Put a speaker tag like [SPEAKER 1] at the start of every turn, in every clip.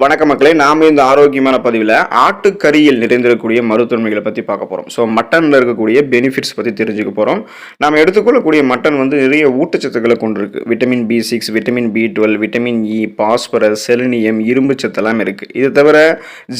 [SPEAKER 1] வணக்க மக்களே நாம இந்த ஆரோக்கியமான பதிவில் ஆட்டுக்கறியில் நிறைந்திருக்கக்கூடிய மருத்துவமைகளை பற்றி பார்க்க போகிறோம் ஸோ மட்டனில் இருக்கக்கூடிய பெனிஃபிட்ஸ் பற்றி தெரிஞ்சுக்க போகிறோம் நாம் எடுத்துக்கொள்ளக்கூடிய மட்டன் வந்து நிறைய ஊட்டச்சத்துக்களை கொண்டிருக்கு. Vitamin B six vitamin B twelve vitamin E phosphorus selenium இரும்பு சத்தெல்லாம் இருக்குது இது தவிர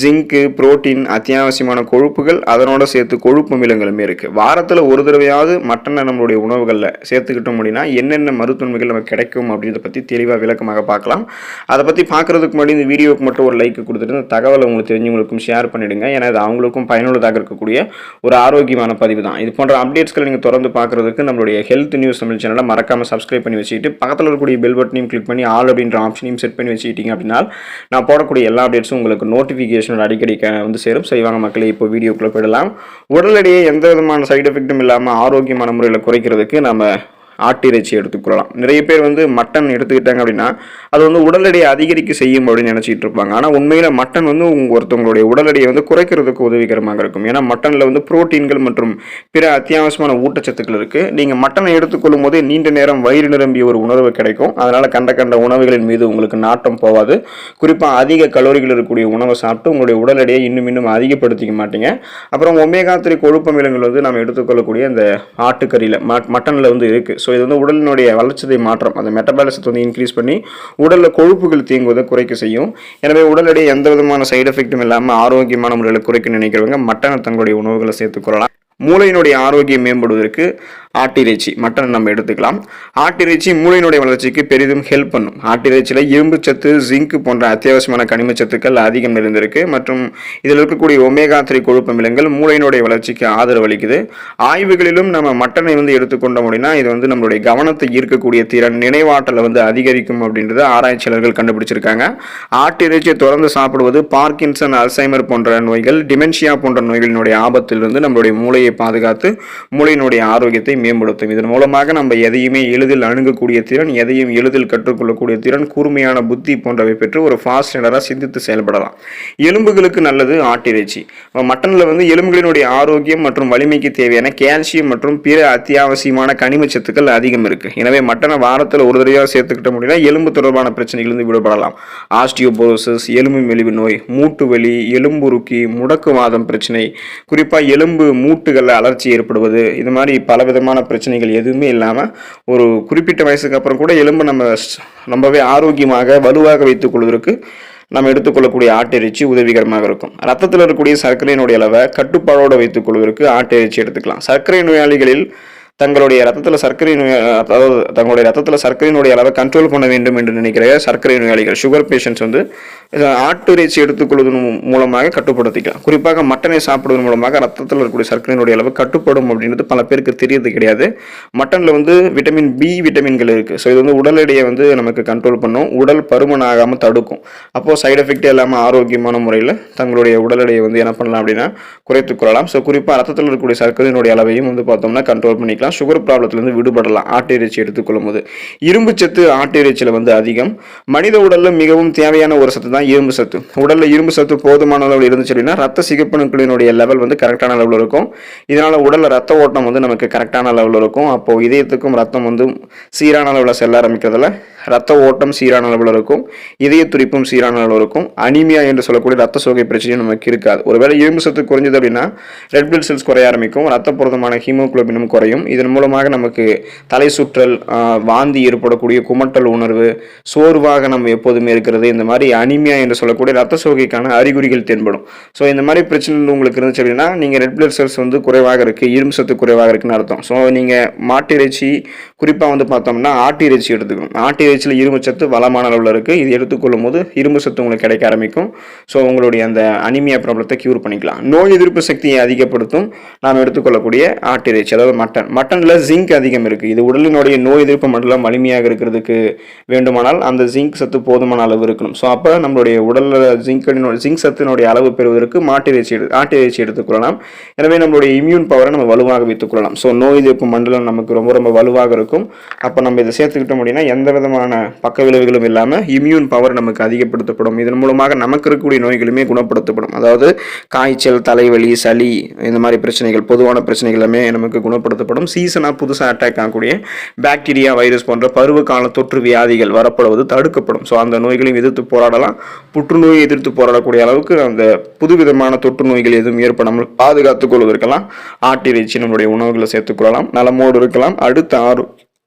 [SPEAKER 1] ஜிங்க்கு புரோட்டீன் அத்தியாவசியமான கொழுப்புகள் அதனோட சேர்த்து கொழுப்பு அமிலங்களுமே இருக்குது வாரத்தில் ஒரு தடவையாவது மட்டனை நம்மளுடைய உணவுகளில் சேர்த்துக்கிட்டோம் அப்படின்னா என்னென்ன மருத்துவமைகள் நமக்கு கிடைக்கும் அப்படின்றத பற்றி தெளிவாக விளக்கமாக பார்க்கலாம். அதை பற்றி பார்க்குறதுக்கு முன்னாடி இந்த வீடியோ மட்டும் ஒரு லைக் கொடுத்துட்டு இந்த தகவலை உங்களுக்கு தெரிஞ்சவங்களுக்கும் ஷேர் பண்ணிடுங்க. ஏன்னா இது அவங்களுக்கும் பயனுள்ளதாக இருக்கக்கூடிய ஒரு ஆரோக்கியமான பதிவு தான். இது போன்ற அப்டேட்ஸ்களை நீங்கள் தொடர்ந்து பார்க்குறதுக்கு நம்மளுடைய ஹெல்த் நியூஸ் தமிழ் சேனலை மறக்காமல் சப்ஸ்கிரைப் பண்ணி வச்சுக்கிட்டு பக்கத்தில் இருக்கக்கூடிய பெல் பட்டனையும் கிளிக் பண்ணி ஆல் அப்படின்ற ஆப்ஷனையும் செட் பண்ணி வச்சுக்கிட்டீங்க அப்படின்னா நான் போடக்கூடிய எல்லா அப்டேட்ஸும் உங்களுக்கு நோட்டிஃபிகேஷன் அடிக்கடி வந்து சேரும். செய்வாங்க மக்களே இப்போ வீடியோக்குள்ளே போயிடலாம். உடல் எடையை எந்த விதமான சைடு எஃபெக்ட்டும் இல்லாமல் ஆரோக்கியமான முறையில் குறைக்கிறதுக்கு நம்ம ஆட்டிறைச்சி எடுத்துக்கொள்ளலாம் நிறைய பேர் வந்து மட்டன் எடுத்துக்கிட்டாங்க அப்படின்னா அது வந்து உடல் எடையை அதிகரிக்க செய்யும் அப்படின்னு நினச்சிட்டு இருப்பாங்க. ஆனால் உண்மையில் மட்டன் வந்து உங்க ஒருத்தவங்களுடைய உடல் எடையை வந்து குறைக்கிறதுக்கு உதவிகரமாக இருக்கும். ஏன்னா மட்டனில் வந்து புரோட்டீன்கள் மற்றும் பிற அத்தியாவசியமான ஊட்டச்சத்துக்கள் இருக்குது நீங்கள் மட்டனை எடுத்துக்கொள்ளும் போதே நீண்ட நேரம் வயிறு நிரம்பிய ஒரு உணர்வு கிடைக்கும். அதனால் கண்ட கண்ட உணவுகளின் மீது உங்களுக்கு நாட்டம் போகாது குறிப்பாக அதிக கலோரிகள் இருக்கக்கூடிய உணவை சாப்பிட்டு உங்களுடைய உடல் எடையை இன்னும் இன்னும் அதிகப்படுத்திக்க மாட்டீங்க. அப்புறம் ஒமேகா த்ரீ கொழுப்பமிலங்கள் வந்து நம்ம எடுத்துக்கொள்ளக்கூடிய அந்த ஆட்டுக்கறியில் மட்டனில் வந்து இருக்குது ஸோ இது வந்து உடலினுடைய வளர்ச்சிதை மாற்றம். அந்த மெட்டபாலிசத்தை வந்து இன்க்ரீஸ் பண்ணி உடலில் கொழுப்புகள் தீங்குவதை குறைக்க செய்யும். எனவே உடல் எந்த விதமான சைடு எஃபெக்ட்டும் இல்லாமல் ஆரோக்கியமான முறையில் குறைக்க நினைக்கிறவங்க மட்டனை தங்களுடைய உணவுகளை சேர்த்துக்கொள்ளலாம் மூளையினுடைய ஆரோக்கியம் மேம்படுவதற்கு ஆட்டிறைச்சி. மட்டன் நம்ம எடுத்துக்கலாம். ஆட்டிறைச்சி மூளையினுடைய வளர்ச்சிக்கு பெரிதும் ஹெல்ப் பண்ணும். ஆட்டிறைச்சியில் இரும்பு சத்து ஜிங்க் போன்ற அத்தியாவசியமான கனிம சத்துக்கள் அதிகம் இருந்திருக்கு மற்றும் இதில் இருக்கக்கூடிய ஒமேகா த்ரீ கொழுப்பு மிலங்கள் மூளையினுடைய வளர்ச்சிக்கு ஆதரவு அளிக்குது. ஆய்வுகளிலும் நம்ம மட்டனை வந்து எடுத்துக்கொண்டோம் அப்படின்னா இது வந்து நம்மளுடைய கவனத்தை ஈர்க்கக்கூடிய திறன் நினைவாற்றலை வந்து அதிகரிக்கும் அப்படின்றத ஆராய்ச்சியாளர்கள் கண்டுபிடிச்சிருக்காங்க. ஆட்டிறைச்சியை தொடர்ந்து சாப்பிடுவது பார்க்கின்சன் அல்சைமர் போன்ற நோய்கள் டிமென்ஷியா போன்ற நோய்களினுடைய ஆபத்திலிருந்து நம்மளுடைய மூளையை பாதுகாத்து மூளையினுடைய ஆரோக்கியத்தை மேம்படுத்தும். இதன் மூலமாக நம்ம எதையுமே எளிதில் அணுகக்கூடிய திறன் எதையும் எளிதில் கற்றுக்கொள்ளக்கூடிய திறன் கூர்மையான புத்தி போன்றவை பெற்று ஒரு ஃபாஸ்ட் ரைடராக சிந்தித்து செயல்படலாம். எலும்புகளுக்கு நல்லது ஆட்டிறைச்சி. மட்டனில் வந்து எலும்புகளினுடைய ஆரோக்கியம் மற்றும் வலிமைக்கு தேவையான கால்சியம் மற்றும் பிற அத்தியாவசியமான கனிம சத்துக்கள் அதிகம் இருக்கு. எனவே மட்டனை வாரத்தில் ஒரு தடவையாக சேர்த்துக்கிட்ட முடியும்னா எலும்பு தொடர்பான பிரச்சனைகளிலிருந்து விடுபடலாம். ஆஸ்டியோபோரோசிஸ் எலும்பு மெலிவு நோய் மூட்டு வலி எலும்புருக்கி முடக்குவாதம் பிரச்சனை குறிப்பாக எலும்பு மூட்டுகளில் அலர்ச்சி ஏற்படுவது இது மாதிரி பலவிதமான பிரச்சனைகள் எதுவுமே இல்லாமல் ஒரு குறிப்பிட்ட வயசுக்கு அப்புறம் கூட எலும்பு நம்ம ரொம்பவே ஆரோக்கியமாக வலுவாக வைத்துக் கொள்வதற்கு நம்ம எடுத்துக்கொள்ளக்கூடிய ஆட்டிறைச்சி உதவிகரமாக இருக்கும். ரத்தத்தில் இருக்கக்கூடிய சர்க்கரையினுடைய அளவை கட்டுப்பாடோடு வைத்துக் கொள்வதற்கு ஆட்டிறைச்சி எடுத்துக்கலாம். சர்க்கரை நோயாளிகளில் தங்களுடைய ரத்தத்தில் சர்க்கரை நோய் அதாவது தங்களுடைய ரத்தத்தில் சர்க்கரையினுடைய அளவை கண்ட்ரோல் பண்ண வேண்டும் என்று நினைக்கிற சர்க்கரை நோயாளிகள் சுகர் பேஷண்ட்ஸ் வந்து இதை ஆட்டு இறைச்சி எடுத்துக்கொள்வதன் மூலமாக கட்டுப்படுத்திக்கலாம். குறிப்பாக மட்டனை சாப்பிடுவதன் மூலமாக ரத்தத்தில் இருக்கக்கூடிய சர்க்கரையினுடைய அளவு கட்டுப்படும் அப்படின்றது பல பேருக்கு தெரியறது கிடையாது. மட்டனில் வந்து விட்டமின் பி விட்டமின்கள் இருக்குது ஸோ இது வந்து உடல் எடையை வந்து நமக்கு கண்ட்ரோல் பண்ணும். உடல் பருமன் ஆகாமல் தடுக்கும் அப்போது சைடு எஃபெக்டே இல்லாமல் ஆரோக்கியமான முறையில் தங்களுடைய உடல் எடையை வந்து என்ன பண்ணலாம் அப்படின்னா குறைத்து கொள்ளலாம். ஸோ குறிப்பாக ரத்தத்தில் இருக்கக்கூடிய சர்க்கரையினுடைய அளவையும் வந்து பார்த்தோம்னா கண்ட்ரோல் பண்ணிக்கலாம். சுகர் ப்ராப்ளத்துலேருந்து விடுபடலாம் ஆட்டு இறைச்சி எடுத்துக்கொள்ளும் போது இரும்பு சத்து ஆட்டு இறைச்சியில் வந்து அதிகம். மனித உடலில் மிகவும் தேவையான ஒரு சத்து தான் இரும்பு சத்து. உடலில் இரும்பு சத்து போதுமான அளவில் இருந்துச்சு அப்படின்னா ரத்த சிகப்பணுக்களினுடைய லெவல் வந்து கரெக்டான அளவில் இருக்கும். இதனால் உடலில் ரத்த ஓட்டம் வந்து நமக்கு கரெக்டான அளவில் இருக்கும். அப்போது இதயத்துக்கும் ரத்தம் வந்து சீரான அளவில் செல்ல ஆரம்பிக்கிறதுல ரத்த ஓட்டம் சீரான அளவில் இருக்கும் இதய துடிப்பும் சீரான அளவில் இருக்கும். அனிமியா என்று சொல்லக்கூடிய ரத்த சோகை பிரச்சனையும் நமக்கு இருக்காது. ஒருவேளை இரும்பு சத்து குறைஞ்சது அப்படின்னா ரெட் பிளட் செல்ஸ் குறைய ஆரம்பிக்கும் ரத்த புரதமான ஹீமோகுளோபினும் குறையும். இதன் மூலமாக நமக்கு தலை சுற்றல் வாந்தி ஏற்படக்கூடிய குமட்டல் உணர்வு சோர்வாக நம்ம எப்போதுமே இருக்கிறது. இந்த மாதிரி அனிமியா என்று சொல்லக்கூடிய ரத்த சோகைக்கான அறிகுறிகள் தென்படும். ஸோ இந்த மாதிரி பிரச்சனை உங்களுக்கு இருந்துச்சு அப்படின்னா நீங்கள் ரெட் பிளட் செல்ஸ் வந்து குறைவாக இருக்குது இரும்பு சத்து குறைவாக இருக்குன்னு அர்த்தம். ஸோ நீங்கள் மாட்டு இறைச்சி குறிப்பாக வந்து பார்த்தோம்னா ஆட்டு இறைச்சி எடுத்துக்கணும். ஆட்டு இறைச்சியில் இரும்பு சத்து வளமான அளவில் இருக்குது இது எடுத்துக்கொள்ளும் போது இரும்பு சத்து உங்களுக்கு கிடைக்க ஆரம்பிக்கும். ஸோ உங்களுடைய அந்த அனிமியா ப்ராப்ளத்தை க்யூர் பண்ணிக்கலாம். நோய் எதிர்ப்பு சக்தியை அதிகப்படுத்தும் நாம் எடுத்துக்கொள்ளக்கூடிய ஆட்டு இறைச்சி அதாவது மட்டன் மட்டனில் ஜிங்க் அதிகம் இருக்குது இது உடலினுடைய நோய் எதிர்ப்பு மண்டலம் வலிமையாக இருக்கிறதுக்கு வேண்டுமானால் அந்த ஜிங்க் சத்து போதுமான அளவு இருக்கணும். ஸோ அப்போ நம்மளுடைய உடலில் ஜிங்கினுடைய ஜிங்க் சத்தினுடைய அளவு பெறுவதற்கு மாட்டு இறைச்சி எடு ஆட்டிறைச்சி எடுத்துக்கொள்ளலாம் எனவே நம்மளுடைய இம்யூன் பவரை நம்ம வலுவாக வைத்துக்கொள்ளலாம் ஸோ நோய் எதிர்ப்பு மண்டலம் நமக்கு ரொம்ப ரொம்ப வலுவாக இருக்கும். அப்போ நம்ம இதை சேர்த்துக்கிட்டோம் அப்படின்னா எந்த விதமான விதமான பக்க விளைவுகளும் இல்லாமல் இம்யூன் பவர் நமக்கு அதிகப்படுத்தப்படும். இதன் மூலமாக நமக்கு இருக்கக்கூடிய நோய்களுமே குணப்படுத்தப்படும். அதாவது காய்ச்சல் தலைவலி சளி இந்த மாதிரி பிரச்சனைகள் பொதுவான பிரச்சனைகள் எல்லாமே நமக்கு குணப்படுத்தப்படும். சீசனாக புதுசாக அட்டாக் ஆகக்கூடிய பாக்டீரியா வைரஸ் போன்ற பருவகால தொற்று வியாதிகள் வரப்படுவது தடுக்கப்படும். ஸோ அந்த நோய்களையும் எதிர்த்து போராடலாம். புற்றுநோயை எதிர்த்து போராடக்கூடிய அளவுக்கு அந்த புதுவிதமான தொற்று நோய்கள் எதுவும் ஏற்படாமல் பாதுகாத்துக் கொள்வதற்கெல்லாம் ஆட்டிறைச்சி நம்மளுடைய உணவுகளை சேர்த்துக்கொள்ளலாம் நலமோடு இருக்கலாம். அடுத்த ஆறு